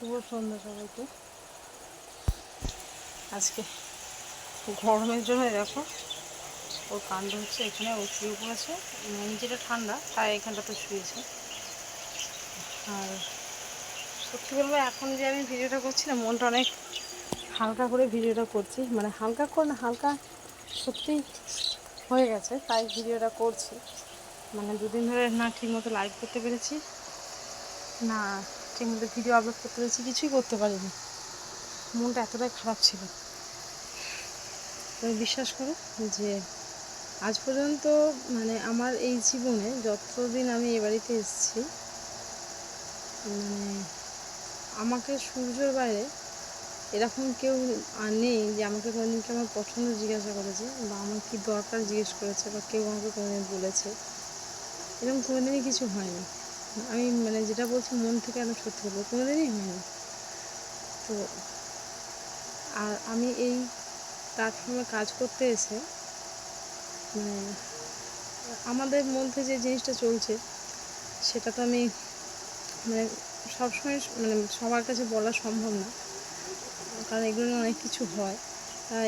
শুভ সন্ধ্যা সবাইকে। আজকে গরমের জন্য দেখো, ওর কাণ্ড হচ্ছে এখানে, ও শুয়ে পড়েছে। নিচেটা ঠান্ডা, তাই এখানটাতে শুয়েছে। আর সত্যি বলব, এখন যে আমি ভিডিওটা করছি না, মনটা অনেক হালকা করে ভিডিওটা করছি। মানে হালকা করে না, হালকা সত্যি হয়ে গেছে, তাই ভিডিওটা করছি। মানে দুদিন ধরে না ঠিকমতো লাইভ করতে পেরেছি, না ঠিকমতো ভিডিও আপলোড করতে পেরেছি, কিছুই করতে পারিনি। মনটা এতটাই খারাপ ছিল। তুমি বিশ্বাস করো যে আজ পর্যন্ত মানে আমার এই জীবনে যতদিন আমি এ বাড়িতে এসেছি মানে আমাকে সূর্যের বাইরে এরকম কেউ আর নেই যে আমাকে কোনোদিনকে আমার পছন্দ জিজ্ঞাসা করেছে বা আমার কী দরকার জিজ্ঞেস করেছে বা কেউ আমাকে কোনোদিন বলেছে। এরকম কোনোদিনই কিছু হয়নি। আমি মানে যেটা বলছি মন থেকে আমি সত্যি বলব, কোনোদিনই হয়নি। তো আর আমি এই প্ল্যাটফর্মে কাজ করতে এসে মানে আমাদের মধ্যে যে জিনিসটা চলছে, সেটা তো আমি মানে সবসময় মানে সবার কাছে বলা সম্ভব না। কারণ এগুলো অনেক কিছু হয়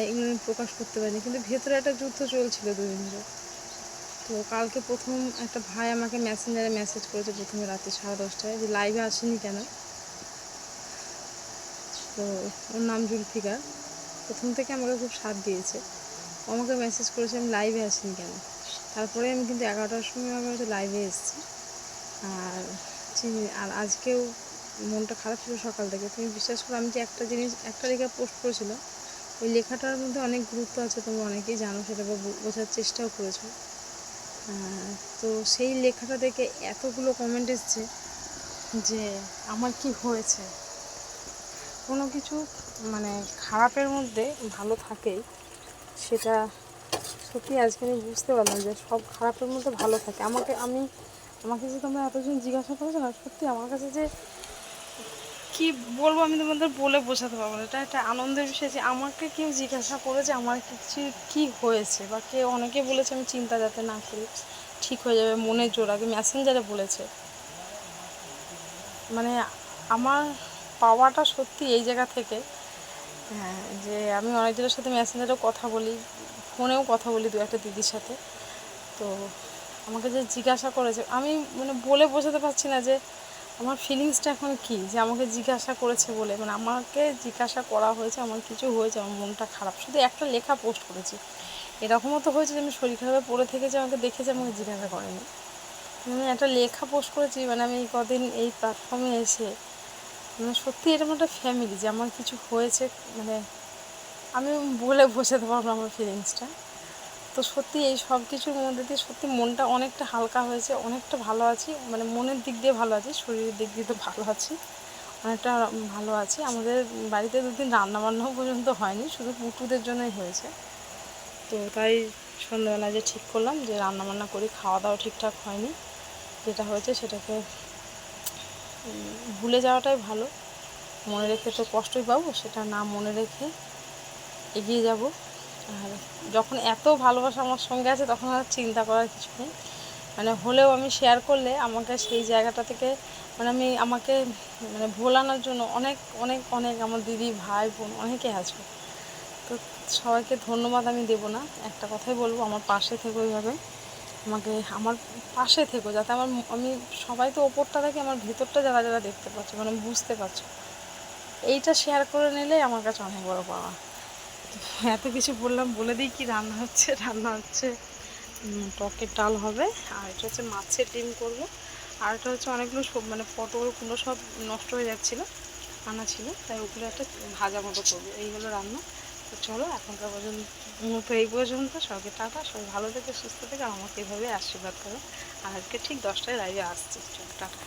এগুলো আমি প্রকাশ করতে পারিনি। কিন্তু ভেতরে একটা যুদ্ধ চলছিল দুদিন ধরে। তো কালকে প্রথম একটা ভাই আমাকে মেসেঞ্জারে মেসেজ করেছে প্রথমে রাতে সাড়ে দশটায় যে লাইভে আসেনি কেন? তো ওর নাম জুলফিকার। প্রথম থেকে আমাকে খুব সাথ দিয়েছে। আমাকে মেসেজ করেছে আমি লাইভে আসিনি কেন? তারপরে আমি কিন্তু এগারোটার সময় আমি হয়তো লাইভে এসেছি। আর চিনি- আর আজকেও মনটা খারাপ ছিল সকাল থেকে। তুমি বিশ্বাস করো, আমি যে একটা জিনিস, একটা লেখা পোস্ট করেছিলাম ওই লেখাটার মধ্যে অনেক গুরুত্ব আছে, তোমরা অনেকেই জানো, সেটা বোঝার চেষ্টাও করেছ। তো সেই লেখাটা দেখে এতগুলো কমেন্ট এসছে যে আমার কি হয়েছে? কোনো কিছু মানে খারাপের মধ্যে ভালো থাকেই। সেটা সত্যি আজকে আমি বুঝতে পারলাম যে সব খারাপের মধ্যে ভালো থাকে। আমাকে আমি, আমাকে যে তোমরা এতজন জিজ্ঞাসা করেছ না, সত্যি আমার কাছে যে কি বলব আমি তোমাদের বলে বোঝাতে পারব না। এটা একটা আনন্দের বিষয় যে আমাকে কেউ জিজ্ঞাসা করেছে আমার কিছু কি হয়েছে বা কেউ অনেকে বলেছে আমি চিন্তা যাতে না করি, ঠিক হয়ে যাবে মনের জোর আগে মেসেঞ্জারে বলেছে। মানে আমার পাওয়াটা সত্যি এই জায়গা থেকে হ্যাঁ যে আমি অনেকজনের সাথে মেসেঞ্জারেও কথা বলি, ফোনেও কথা বলি দু একটা দিদির সাথে। তো আমাকে যে জিজ্ঞাসা করেছে, আমি মানে বলে বোঝাতে পারছি না যে আমার ফিলিংসটা এখন কি? যে আমাকে জিজ্ঞাসা করেছে বলে মানে আমাকে জিজ্ঞাসা করা হয়েছে, আমার কিছু হয়েছে, আমার মনটা খারাপ। শুধু একটা লেখা পোস্ট করেছি। এরকমও তো হয়েছে যে আমি শরীর খারাপে পড়ে থেকেছি আমাকে দেখেছে আমাকে জিজ্ঞাসা করেনি। আমি একটা লেখা পোস্ট করেছি মানে আমি কদিন এই প্ল্যাটফর্মে এসে মানে সত্যি এরকম একটা ফ্যামিলি যে আমার কিছু হয়েছে মানে আমি বলে পারব না আমার ফিলিংসটা তো সত্যি এই সব কিছুর মধ্যে দিয়ে সত্যি মনটা অনেকটা হালকা হয়েছে, অনেকটা ভালো আছি। মানে মনের দিক দিয়ে ভালো আছি, শরীরের দিক দিয়ে তো ভালো আছি, অনেকটা ভালো আছি। আমাদের বাড়িতে দুদিন রান্নাবান্নাও পর্যন্ত হয়নি, শুধু পুটুদের জন্যই হয়েছে। তো তাই সন্ধ্যাবেলা যে ঠিক করলাম যে রান্নাবান্না করি খাওয়া দাওয়া ঠিকঠাক হয়নি, যেটা হয়েছে সেটাকে ভুলে যাওয়াটাই ভালো। মনে রেখে তো কষ্টই পাবো, সেটা না মনে রেখে এগিয়ে যাব। আর যখন এত ভালোবাসা আমার সঙ্গে আছে, তখন আর চিন্তা করার কিছু নেই। মানে হলেও আমি শেয়ার করলে আমাকে সেই জায়গাটা থেকে মানে আমি আমাকে মানে ভোলানোর জন্য অনেক অনেক অনেক আমার দিদি, ভাই, বোন, অনেকে আছে। তো সবাইকে ধন্যবাদ আমি দেবো না। একটা কথাই বলব, আমার পাশে থেকে ওইভাবে আমাকে, আমার পাশে থেকো, যাতে আমার, আমি সবাই তো ওপরটা দেখে আমার ভেতরটা যারা যারা দেখতে পাচ্ছ মানে বুঝতে পারছ। এইটা শেয়ার করে নিলে আমার কাছে অনেক বড় পাওয়া। এত কিছু বললাম, বলে দিই কি রান্না হচ্ছে রান্না হচ্ছে টকের ডাল হবে, আর এটা হচ্ছে মাছের ডিম করব, আর এটা হচ্ছে অনেকগুলো সব মানে পটলগুলো সব নষ্ট হয়ে যাচ্ছিল, আনা ছিল, তাই ওগুলো একটা ভাজা মতো করব, এই হলো রান্না। তো চলো, এখনকার পর্যন্ত মতো এই পর্যন্ত, সবাইকে টাটা, সবাই ভালো থেকে, সুস্থ থেকে, আমাকে এভাবে আশীর্বাদ করো। আর আজকে ঠিক দশটায় লাইভে আসছি, চলো, টাটা।